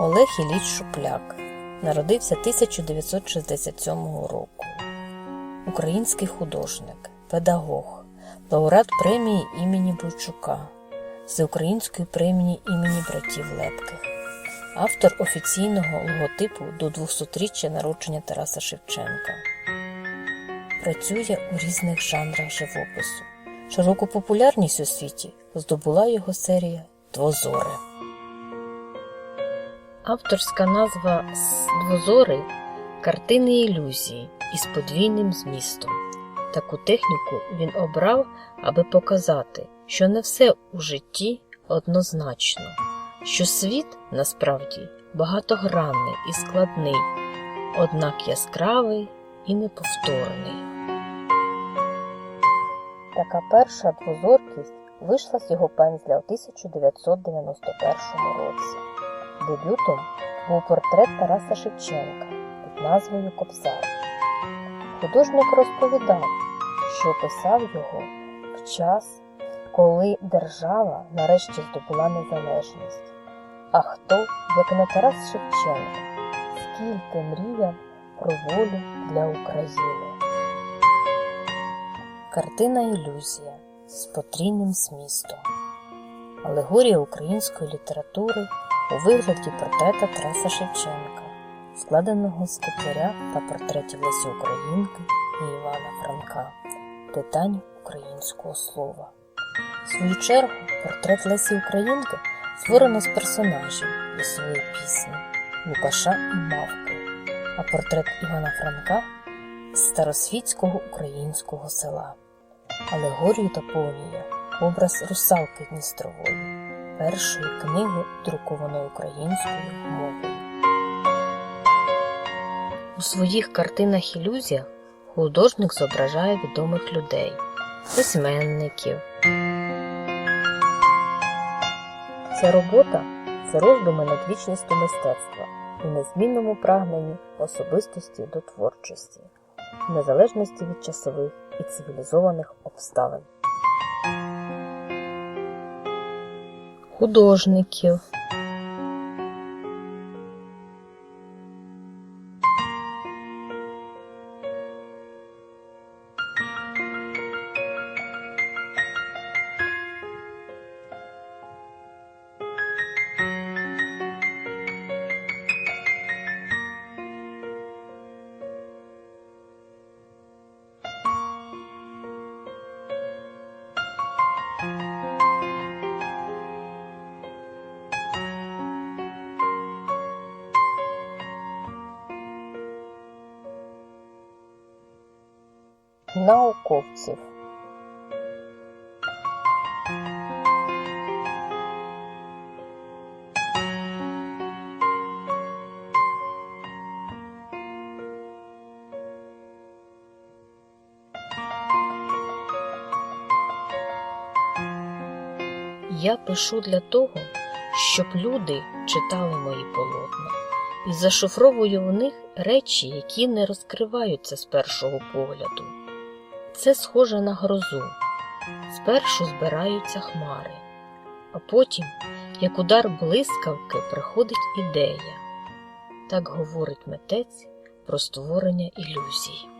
Олег Ілліч Шупляк народився 1967 року. Український художник, педагог, лауреат премії імені Бойчука, Всеукраїнської премії імені братів Лепких, автор офіційного логотипу до 200-річчя народження Тараса Шевченка. Працює у різних жанрах живопису. Широку популярність у світі здобула його серія Двозори. Авторська назва «С- Двозори картини ілюзії із подвійним змістом. Таку техніку він обрав, аби показати, що не все у житті однозначно, що світ насправді багатогранний і складний, однак яскравий і неповторний. Така перша двозоркість вийшла з його пензля у 1991 році. Дебютом був портрет Тараса Шевченка під назвою Кобзар. Художник розповідав, що писав його в час, коли держава нарешті здобула незалежність. А хто, як не Тарас Шевченко, скільки мріяв про волю для України. Картина Ілюзія з потрійним змістом. Алегорія української літератури у вигляді портрета Тараса Шевченка, складеного з кобзаря та портретів Лесі Українки і Івана Франка, деталь українського слова. В свою чергу, портрет Лесі Українки створено з персонажів лісової пісні Лукаша і Мавки, а портрет Івана Франка з старосвітського українського села. Алегорію доповнює образ русалки Дністрової, першої книги, друкованої українською мовою. У своїх картинах-ілюзіях художник зображає відомих людей, письменників. Ця робота це роздуми над вічністю мистецтва і незмінному прагненні особистості до творчості, незалежності від часових і цивілізованих обставин. Художників науковців. Я пишу для того, щоб люди читали мої полотна і зашифровую в них речі, які не розкриваються з першого погляду. Це схоже на грозу. Спершу збираються хмари, а потім, як удар блискавки, приходить ідея. Так говорить митець про створення ілюзій.